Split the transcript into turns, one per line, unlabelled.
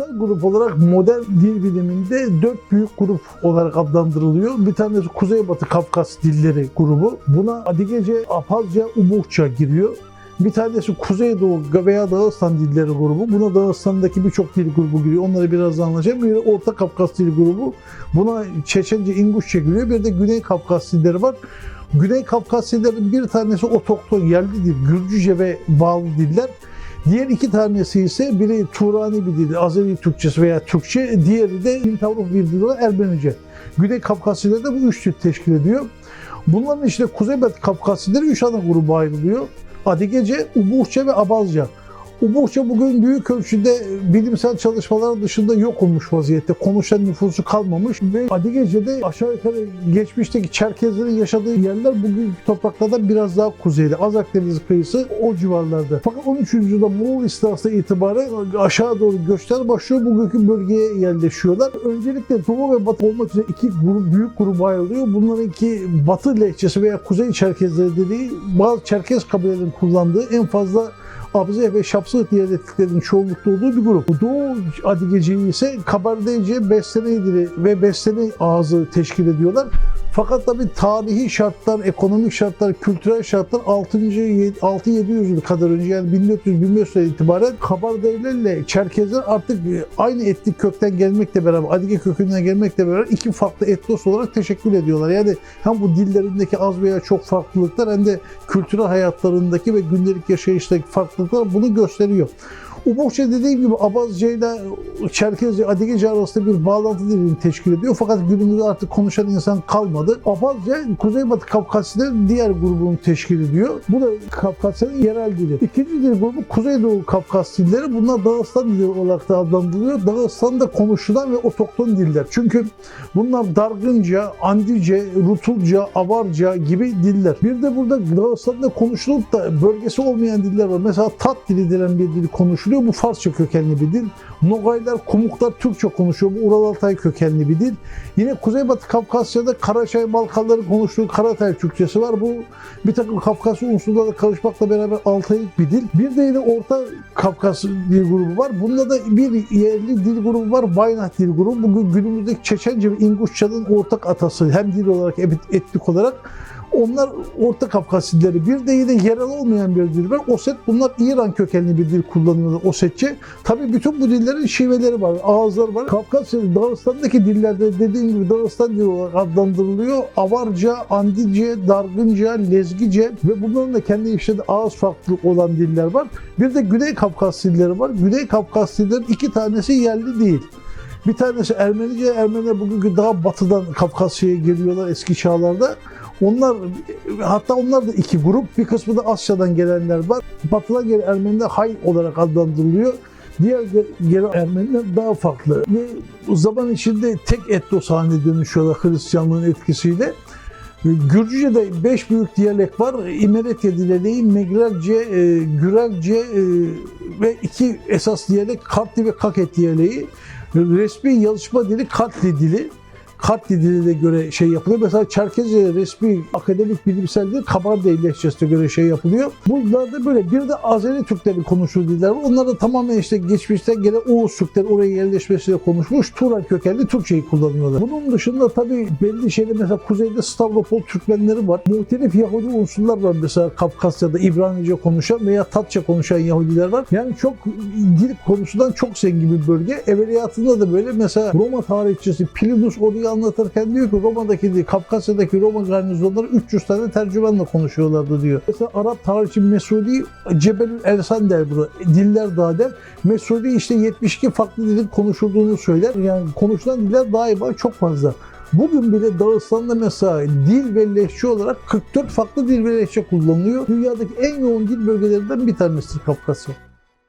Dilsel grup olarak modern dil biliminde dört büyük grup olarak adlandırılıyor. Bir tanesi Kuzeybatı Kafkas dilleri grubu. Buna Adigece, Apazca, Ubukça giriyor. Bir tanesi Kuzeydoğu veya Dağıstan dilleri grubu. Buna Dağıstan'daki birçok dil grubu giriyor. Onları biraz anlatacağım. Bir Orta Kafkas dil grubu. Buna Çeçence, İnguşça giriyor. Bir de Güney Kafkas dilleri var. Güney Kafkas dillerinin bir tanesi otokton yerli dil, Gürcüce ve bağlı diller. Diğer iki tanesi ise biri Turani bir dil, Azeri Türkçesi veya Türkçe, diğeri de Hint-Avrupa bir dil olan Ermenice. Güney Kafkasyalıları da bu üç tür teşkil ediyor. Bunların işte Kuzeybatı Kafkasyalıları üç ana gruba ayrılıyor. Adigece, Ubukça ve Abazca. Ubukça bugün büyük ölçüde bilimsel çalışmalar dışında yok olmuş vaziyette. Konuşan nüfusu kalmamış ve Adigece'de aşağı yukarı geçmişteki Çerkezlerin yaşadığı yerler bugünkü topraklardan biraz daha kuzeyde. Azak Denizi kıyısı o civarlarda. Fakat 13. yüzyılda Moğol istilasına itibaren aşağı doğru göçler başlıyor. Bugünkü bölgeye yerleşiyorlar. Öncelikle Doğu ve Batı olmak üzere iki grup, büyük gruba ayrılıyor. Bunların iki Batı lehçesi veya Kuzey Çerkezleri dediği bazı Çerkez kabilelerinin kullandığı en fazla Abze ve Şapsı diyalektiklerin çoğunlukta olduğu bir grup. Doğu Adigece'yi ise Kabardeyce, Bestene dili ve Bestene ağzı teşkil ediyorlar. Fakat tabi tarihi şartlar, ekonomik şartlar, kültürel şartlar 6. 6-700 yıl kadar önce yani 1400-1500'e itibaren Kabardeylerle Çerkezler artık aynı etnik kökten gelmekle beraber, Adige kökünden gelmekle beraber iki farklı etnos olarak teşekkül ediyorlar. Yani hem bu dillerindeki az veya çok farklılıklar hem de kültürel hayatlarındaki ve gündelik yaşayıştaki farklılıklar bunu gösteriyor. Ubukça dediğim gibi Abazca ile Çerkezce, Adigece arasında bir bağlantı dilini teşkil ediyor. Fakat günümüzde artık konuşan insan kalmadı. Abazca, Kuzeybatı Kafkasya'nın diğer grubunu teşkil ediyor. Bu da Kafkasya'nın yerel dili. İkinci dil grubu Kuzeydoğu Kafkas dilleri. Bunlar Dağıstan dili olarak da adlandırılıyor. Dağıstan'da konuşulan ve otokton diller. Çünkü bunlar Dargınca, Andice, Rutulca, Avarca gibi diller. Bir de burada Dağıstan'da konuşulup da bölgesi olmayan diller var. Mesela Tat dili denen bir dil konuşuluyor. Bu Farsça kökenli bir dil. Nogaylar, Kumuklar Türkçe konuşuyor. Bu Ural Altay kökenli bir dil. Yine Kuzeybatı Kafkasya'da Karaçay Balkanları konuştuğu Karatay Türkçesi var. Bu bir takım Kafkasya unsurlarla karışmakla beraber Altaylık bir dil. Bir de yine Orta Kafkas dil grubu var. Bunda da bir yerli dil grubu var. Baynah dil grubu. Bugün günümüzdeki Çeçence ve İnguşça'nın ortak atası. Hem dil olarak hem etnik olarak. Onlar Orta Kafkas dilleri. Bir de yine yerel olmayan bir dil var. Oset bunlar İran kökenli bir dil kullanıyorlar Osetçe. Tabii bütün bu dillerin şiveleri var, ağızları var. Kafkasya, Dağıstan'daki dillerde dediğim gibi Dağıstan dili olarak adlandırılıyor. Avarca, Andice, Dargınca, Lezgice ve bunların da kendi içinde ağız farklılık olan diller var. Bir de Güney Kafkas dilleri var. Güney Kafkas dillerinin iki tanesi yerli değil. Bir tanesi Ermenice, Ermeniler bugünkü daha batıdan Kafkasya'ya geliyorlar eski çağlarda. Onlar hatta onlar da iki grup. Bir kısmı da Asya'dan gelenler var. Batıdan gelen Ermeniler Hay olarak adlandırılıyor. Diğer ge- gelen Ermeniler daha farklı. Ve zaman içinde tek etnos haline dönüşüyorlar Hristiyanlığın etkisiyle. Gürcüce'de beş büyük diyalek var. İmeretya dileği, Megrelce, e, Gürelce e, ve iki esas diyalek Kartli ve Kaket diyaleği. Resmi yazışma dili Kartli dili. Kartli diline göre şey yapılıyor. Mesela Çerkezce resmi akademik bilimsel dil Kabardey lehçesine göre şey yapılıyor. Bunlar da böyle. Bir de Azeri Türklerin konuştuğu diller var. Onlar da tamamen işte geçmişten gelen Oğuz Türkleri oraya yerleşmesiyle konuşmuş. Turan kökenli Türkçeyi kullanıyorlar. Bunun dışında tabii belli şeyler mesela kuzeyde Stavropol Türkmenleri var. Muhtelif Yahudi unsurlar var mesela Kafkasya'da İbranice konuşan veya Tatça konuşan Yahudiler var. Yani çok dil konusundan çok zengin bir bölge. Evveliyatında da böyle mesela Roma tarihçisi Plinus orayı anlatırken diyor ki Roma'daki Kafkasya'daki Roma garnizonları 300 tane tercümanla konuşuyorlardı diyor. Mesela Arap tarihçi Mesudi Cebelül Ersan der bunu. Diller Dağı der. Mesudi işte 72 farklı dilin konuşulduğunu söyler. Yani konuşulan diller daima çok fazla. Bugün bile Dağıstan'da mesela dil ve lehçe olarak 44 farklı dil ve lehçe kullanılıyor. Dünyadaki en yoğun dil bölgelerinden bir tanesidir Kafkasya.